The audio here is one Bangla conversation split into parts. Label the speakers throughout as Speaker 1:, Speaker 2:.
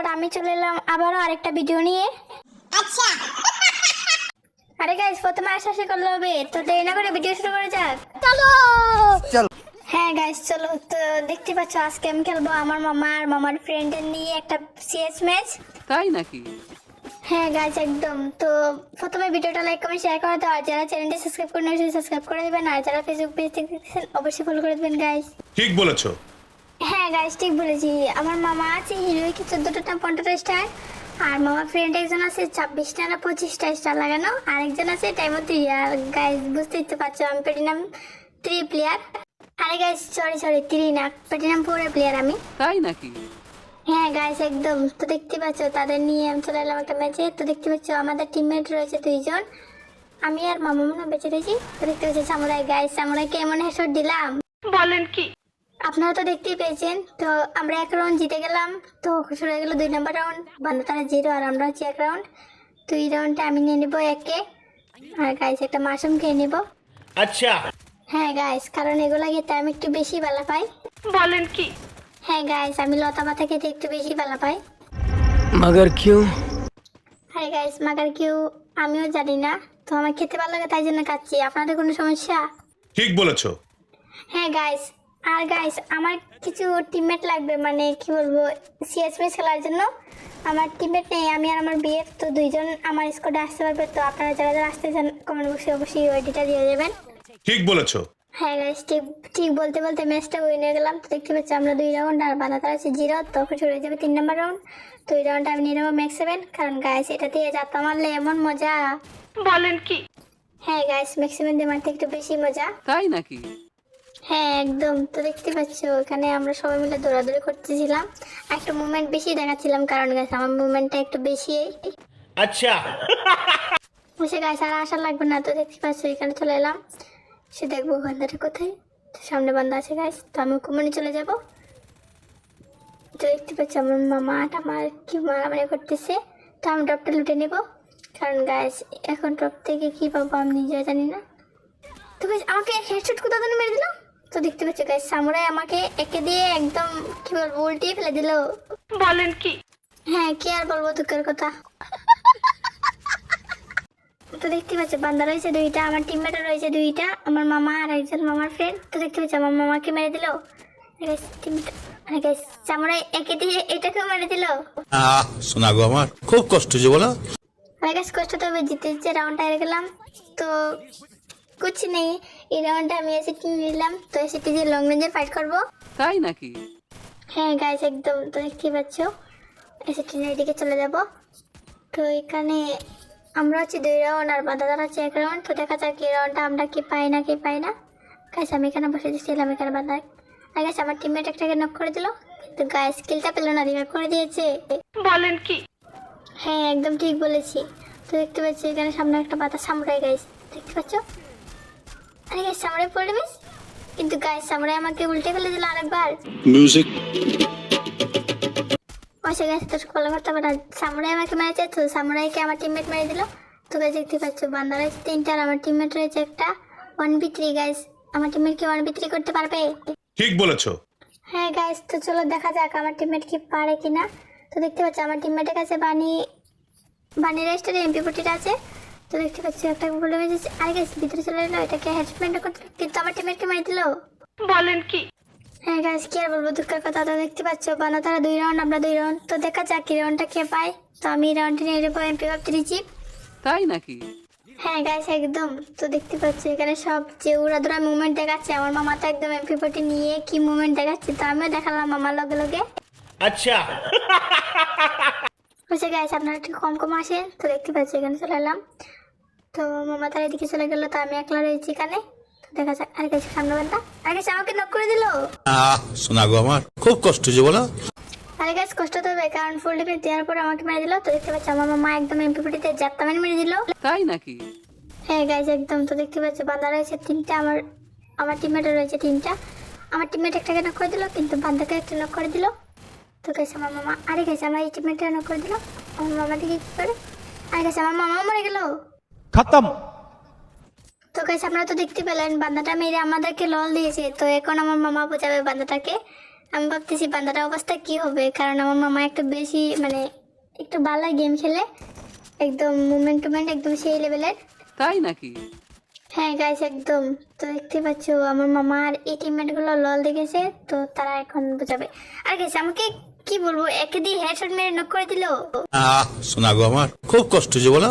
Speaker 1: পর আমি চলে এলাম আবারও আরেকটা ভিডিও নিয়ে। আচ্ছা। আরে গাইস প্রথমে আশাশি করলে হবে। তো দেরি না করে ভিডিও শুরু করে যাক। চলো। হ্যাঁ গাইস চলো। তো দেখতে পাচ্ছ আজকে আমি খেলব আমার মামা আর মামার ফ্রেন্ডের নিয়ে একটা সিএস ম্যাচ
Speaker 2: তাই নাকি?
Speaker 1: হ্যাঁ গাইস একদম। তো প্রথমে ভিডিওটা লাইক কমেন্ট শেয়ার করে দাও। আর যারা চ্যানেলটি সাবস্ক্রাইব করে নিয়েছেন সাবস্ক্রাইব করে দেবেন। আর যারা ফেসবুক পেজ থেকে দেখছেন অবশ্যই ফলো করে দেবেন গাইস
Speaker 3: ঠিক বলেছ।
Speaker 1: হ্যাঁ গাইস ঠিক বলেছি। আমার মামা আছে হিরোইকে চোদ্দটা না পনেরোটা স্টার আর মামা ফ্রেন্ড একজন আছে ছাব্বিশটা না পঁচিশটা স্টার লাগানো। আর একজন আছে টাইমও থ্রি আর গাইস বুঝতেই তো পারছ আমি প্লেটিনাম থ্রি প্লেয়ার আরে গাইস সরি সরি থ্রি না প্লেটিনাম ফোরের প্লেয়ার আমি।
Speaker 2: তাই নাকি?
Speaker 1: হ্যাঁ গাইস একদম। তো দেখতে পাচ্ছ তাদের নিয়ে আমি চলে এলাম একটা ম্যাচে তো দেখতে পাচ্ছ আমাদের টিমমেট রয়েছে দুইজন। আমি আর মামা মনে বেঁচে রয়েছি। তো দেখতে পাচ্ছি সামুরাই গাইস সামুরাইকে এমন হেসর দিলাম।
Speaker 4: বলেন কি?
Speaker 1: আপনারা তো দেখতেই পেয়েছেন। তো আমরা এক রাউন্ড জিতে গেলাম। তো শুরু হয়ে গেলো দুই নম্বর রাউন্ড বান্ধব তারা জিরো আর আমরা হচ্ছি এক রাউন্ড দুই রাউন্ডটা আমি নিয়ে নেব একে। আর গাইস একটা মাশরুম খেয়ে নেব।
Speaker 3: আচ্ছা।
Speaker 1: হ্যাঁ গাইস কারণ এগুলো খেতে আমি একটু বেশি ভালো পাই।
Speaker 4: বলেন কি?
Speaker 1: হ্যাঁ গাইস আমি লতা পাতা খেতে একটু বেশি ভালো পাই।
Speaker 5: মাগার কিউ?
Speaker 1: হ্যাঁ গাইস মাগার কিউ আমিও জানি না। তো আমার খেতে ভালো লাগে তাই জন্য খাচ্ছি। আপনাদের কোনো সমস্যা?
Speaker 3: ঠিক বলেছ।
Speaker 1: হ্যাঁ গাইস আর গাইস আমার কিছু টিমমেট লাগবে মানে কি বলব সিএস ম্যাচ খেলার জন্য। আমার টিমমেট নেই আমি আর আমার বিএফ তো দুইজন আমার স্কোয়াডে আসতে পারবে তো আপনারা যারা যারা আসতে চান কমেন্ট বক্সে অবশ্যই ওইটিটা দিয়ে দেবেন।
Speaker 3: ঠিক বলেছ।
Speaker 1: হ্যাঁ গাইস ঠিক ঠিক বলতে বলতে ম্যাচটা উইন হয়ে গেলাম তো দেখতে পাচ্ছি আমরা দুই রাউন্ড আর বাধা তারা আছে জিরো তখন শুরু হয়ে যাবে তিন নম্বর রাউন্ড তো এই রাউন্ডটা আমি নিয়ে নেব ম্যাক্স সেভেন কারণ গাইস এটা দিয়ে যাত্রা মারলে এমন মজা।
Speaker 4: বলেন কি?
Speaker 1: হ্যাঁ গাইস ম্যাক্সিমাম দিয়ে মারতে একটু বেশি মজা।
Speaker 2: তাই নাকি?
Speaker 1: হ্যাঁ একদম। তো দেখতে পাচ্ছ ওখানে আমরা সবাই মিলে দৌড়াদৌড়ি করতেছিলাম। একটু মুভমেন্ট বেশি দেখাচ্ছিলাম কারণ গাছ আমার মুভমেন্টটা একটু বেশি।
Speaker 3: আচ্ছা।
Speaker 1: বসে গাছ আর আসা লাগবে না। তো দেখতে পাচ্ছ এখানে চলে এলাম। সে দেখব বান্দাটা কোথায়। সামনে বান্দা আছে গাছ তো আমি কুমনে চলে যাব। তো দেখতে পাচ্ছি আমার মামা আমার কি মারামারি করতেছে। তো আমি ড্রপটা লুটে নেব। কারণ গাছ এখন ড্রপ থেকে কি পাবো আমি নিজেও জানি না। তো গাছ আমাকে হেডশট কোথা থেকে মেরে দিল? তো দেখতে পাচ্ছি গাছ সামুরাই আমাকে একে দিয়ে একদম কি বলব উল্টিয়ে ফেলে দিল।
Speaker 4: বলেন কি?
Speaker 1: হ্যাঁ কি আর বলব দুঃখের কথা। তো দেখতে পাচ্ছ বান্দা রয়েছে দুইটা আমার টিমমেটও রয়েছে দুইটা আমার মামা আর একজন মামার ফ্রেন্ড তো দেখতে পাচ্ছ আমার মামাকে মেরে দিল। চামড়াই একে দিয়ে এটাকেও মেরে দিল।
Speaker 6: আহ শোনা গো আমার খুব কষ্ট যে বলো।
Speaker 1: আমার কাছে কষ্ট তো জিতে যে রাউন্ডটা হেরে গেলাম। তো কুছ নেই। এই রাউন্ডটা আমি এসিটি নিলাম। তো এসিটি দিয়ে লং রেঞ্জে ফাইট করব।
Speaker 2: তাই নাকি?
Speaker 1: হ্যাঁ গাইস একদম। তো দেখতেই পাচ্ছ এসিটিনের দিকে চলে যাব। তো এখানে আমরা হচ্ছে দুই রাউন্ড আর বাদাদার হচ্ছে এক রাউন্ড তো দেখা যাক এই রাউন্ডটা আমরা কি পাই না কি পাই না। গাইস আমি এখানে বসে দিয়েছিলাম এখানে বাদা আর গাইস আমার টিমমেট একটাকে নক করে দিল। কিন্তু গাইস স্কিলটা পেল না রিভাইভ করে দিয়েছে।
Speaker 4: বলেন কি?
Speaker 1: হ্যাঁ একদম ঠিক বলেছি। তো দেখতে পাচ্ছি এখানে সামনে একটা পাতা সামুরাই গাইস দেখতে পাচ্ছ? আরে গাইস সামুরাই পড়ে বেশ কিন্তু গাইস সামুরাই আমাকে উল্টে ফেলে দিল আরেকবার।
Speaker 6: মিউজিক
Speaker 1: বসে গেছে তোর কলা করতে পারে না। সামুরাই আমাকে মেরেছে তো সামুরাইকে আমার টিমমেট মেরে দিল। তো গাইস দেখতে পাচ্ছ বান্দা রয়েছে তিনটা আর আমার টিমমেট রয়েছে একটা। ওয়ান বি থ্রি গাইস আমার টিমমেট কি ওয়ান বি থ্রি করতে পারবে?
Speaker 3: ঠিক বলেছ।
Speaker 1: হ্যাঁ গাইস তো চলো দেখা যাক আমার টিমমেট কি পারে কিনা। তো দেখতে পাচ্ছ আমার টিমমেটের কাছে বানি বানি রেস্টের এমপি ফোর্টিটা আছে। তো দেখতে পাচ্ছি একটা বলে বেজেছে আরে গাইস ভিতরে চলে এলো এটাকে হেডসপ্যান্ড করতে কিন্তু আমার টিমমেটকে মেরে দিল।
Speaker 4: বলেন কি?
Speaker 1: হ্যাঁ গাইস কি আর বলব দুঃখের কথা তো দেখতে পাচ্ছ। বানা তারা দুই রাউন্ড আমরা দুই রাউন্ড তো দেখা যাক কি রাউন্ডটা কে পায়। তো আমি রাউন্ডে নিয়ে নেব এমপি ফাইভ থ্রি
Speaker 2: তাই নাকি?
Speaker 1: হ্যাঁ গাইস একদম। তো দেখতে পাচ্ছি এখানে সব যে উড়াদুরা মুভমেন্ট দেখাচ্ছে আমার মামা তো একদম এমপি ফোর্টি নিয়ে কি মুভমেন্ট দেখাচ্ছে তো আমিও দেখালাম মামার লগে লগে।
Speaker 3: আচ্ছা।
Speaker 1: বলছে গাইস আপনারা একটু কম কম আসেন। তো দেখতে পাচ্ছি এখানে চলে এলাম। তো মামা তার এদিকে চলে গেলো তো আমি একলা রয়েছি এখানে। তো দেখা যাক আরে গেছে সামনে বান্ধা আরে গেছে আমাকে নক করে দিল।
Speaker 6: শোনা গো আমার খুব কষ্ট যে বলো।
Speaker 1: আরে গাছ কষ্ট তো হবে কারণ ফুল ডিপে দেওয়ার পর আমাকে মেরে দিল। তো দেখতে পাচ্ছি আমার মামা একদম এমপি ফোর্টিতে যাত্রা মেরে মেরে দিল।
Speaker 2: তাই নাকি?
Speaker 1: হ্যাঁ গাইজ একদম। তো দেখতে পাচ্ছি বান্দা রয়েছে তিনটা আমার আমার টিমমেটও রয়েছে তিনটা। আমার টিমমেট একটাকে নক করে দিল কিন্তু বান্দাকে একটা নক করে দিল। তো গেছে আমার মামা আরে গেছে আমার এই টিমমেটটা নক করে দিল। আমার মামা দিকে কি করে? আরে গেছে আমার মামাও মরে গেল।
Speaker 5: খতম।
Speaker 1: তো गाइस আমরা তো দেখতে পেলেন বান্দাটা মেরে আমাদেরকে লল দিয়েছে। তো এখন আমার মামা বোঝাবে বান্দাটাকে। আমি ভাবতেছি বান্দাটার অবস্থা কি হবে? কারণ আমার মামা একটু বেশি মানে একটু বালা গেম খেলে একদম মুভমেন্ট টুমেন্ট একদম সেই লেভেলের
Speaker 2: তাই নাকি?
Speaker 1: হ্যাঁ गाइस একদম। তো দেখতে পাচ্ছো আমার মামা আর এই টিমমেটগুলো লল দেখেছে তো তারা এখন বোঝাবে। আর गाइस আমাকে কি বলব? একদিন হেডশট মেরে নক করে দিল।
Speaker 6: শোনা গো আমার। খুব কষ্ট যে বলো।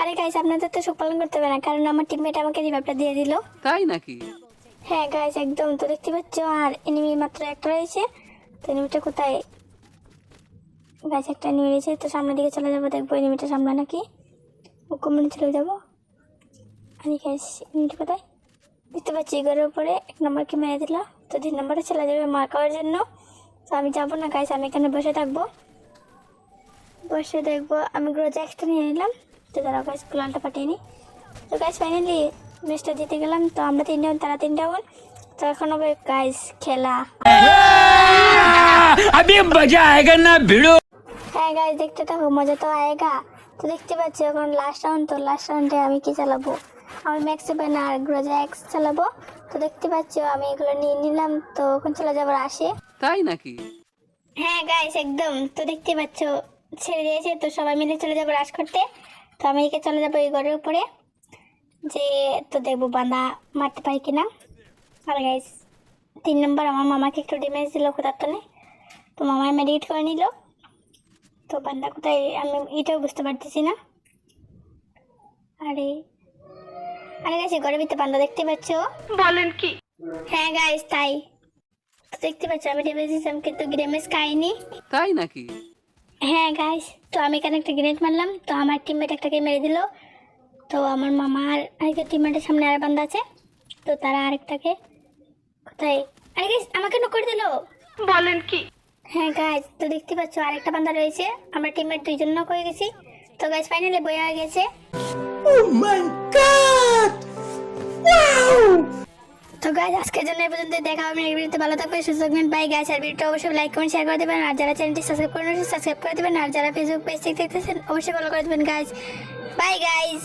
Speaker 1: আরে গাইস আপনাদের তো সুখ পালন করতে হবে না কারণ আমার টিমমেট আমাকে রিভাইভটা দিয়ে দিল।
Speaker 2: তাই নাকি?
Speaker 1: হ্যাঁ গাইস একদম তো দেখতে পাচ্ছ আর এনিমি মাত্র একটা রয়েছে। তো এনিমিটা কোথায়? গাইস একটা এনিমি রয়েছে তো সামনের দিকে চলে যাব দেখব এনিমিটা সামনে নাকি। ও কমনে চলে যাব। আরে গাইস এনিমিটা কোথায়? দেখতে পাচ্ছি ঘরের উপরে এক নম্বরকে মেরে দিল। তো দুই নম্বরে চলে যাবে মার খাওয়ার জন্য। তো আমি যাব না গাইস আমি এখানে বসে থাকব। বসে দেখব আমি গ্রোজা একটা নিয়ে নিলাম। তো তারা গাইস কুলালটা পাঠিয়ে নিই তো গাইস ফাইনালি ম্যাচটা জিতে গেলাম তো আমরা তিনটা বোন, তারা তিনটা বোন তো এখন হবে গাইস খেলা
Speaker 5: अभी मजा आएगा ना भिड़ो
Speaker 1: হ্যাঁ গাইস দেখতে থাকো মজা তো আয়েগা তো দেখতে পাচ্ছি এখন লাস্ট রাউন্ড তো লাস্ট রাউন্ডে আমি কি চালাবো আমি ম্যাক্স সেভেন আর গ্রোজা এক্স চালাবো তো দেখতে পাচ্ছি আমি এগুলো নিয়ে নিলাম তো এখন চলে যাবো আসে
Speaker 2: তাই নাকি
Speaker 1: হ্যাঁ গাইস একদম তো দেখতে পাচ্ছ ছেড়ে দিয়েছে তো সবাই মিলে চলে যাবো রাশ করতে তো আমি একে চলে যাব এই ঘরের উপরে যে তো দেখব বাঁধা মারতে পারি কিনা। আর গাইস তিন নম্বর আমার মামাকে একটু ড্যামেজ দিল কোথার তো তো মামায় মেডিকেট করে নিল। তো বান্দা কোথায় আমি এটাও বুঝতে পারতেছি না। আরে আরে গাইস ঘরের ভিতরে বান্দা দেখতে পাচ্ছ?
Speaker 4: বলেন কি?
Speaker 1: হ্যাঁ গাইস তাই। দেখতে পাচ্ছ আমি ড্যামেজ দিয়েছিলাম কিন্তু ড্যামেজ খাইনি
Speaker 2: তাই নাকি?
Speaker 1: হ্যাঁ গাইস তো আমি এখানে একটা গ্রেনেড মারলাম তো আমার টিমমেট একটাকে মেরে দিল। তো আমার মামা আর আরেকটা টিমমেটের সামনে আর বান্ধা আছে তো তারা আরেকটাকে কোথায় আরে গাইস আমাকে নক করে দিল।
Speaker 4: বলেন কি?
Speaker 1: হ্যাঁ গাইস তো দেখতে পাচ্ছ আরেকটা বান্ধা রয়েছে। আমরা টিমমেট দুইজন নক হয়ে গেছি। তো গাইস ফাইনালি বই হয়ে গেছে তো গাছ আজকের জন্য এই পর্যন্ত দেখা হবে এই ভিডিওতে ভালো থাকবে সুস্থ থাকবেন। বাই গাছ আর ভিডিওটা অবশ্যই লাইক কমেন্ট শেয়ার করে দেবেন। আর যারা চ্যানেলটি সাবস্ক্রাইব করুন সাবস্ক্রাইব করে দেবেন। আর যারা ফেসবুক পেজ দেখতেছেন, অবশ্যই ফলো করে দেবেন গাছ বাই গাইস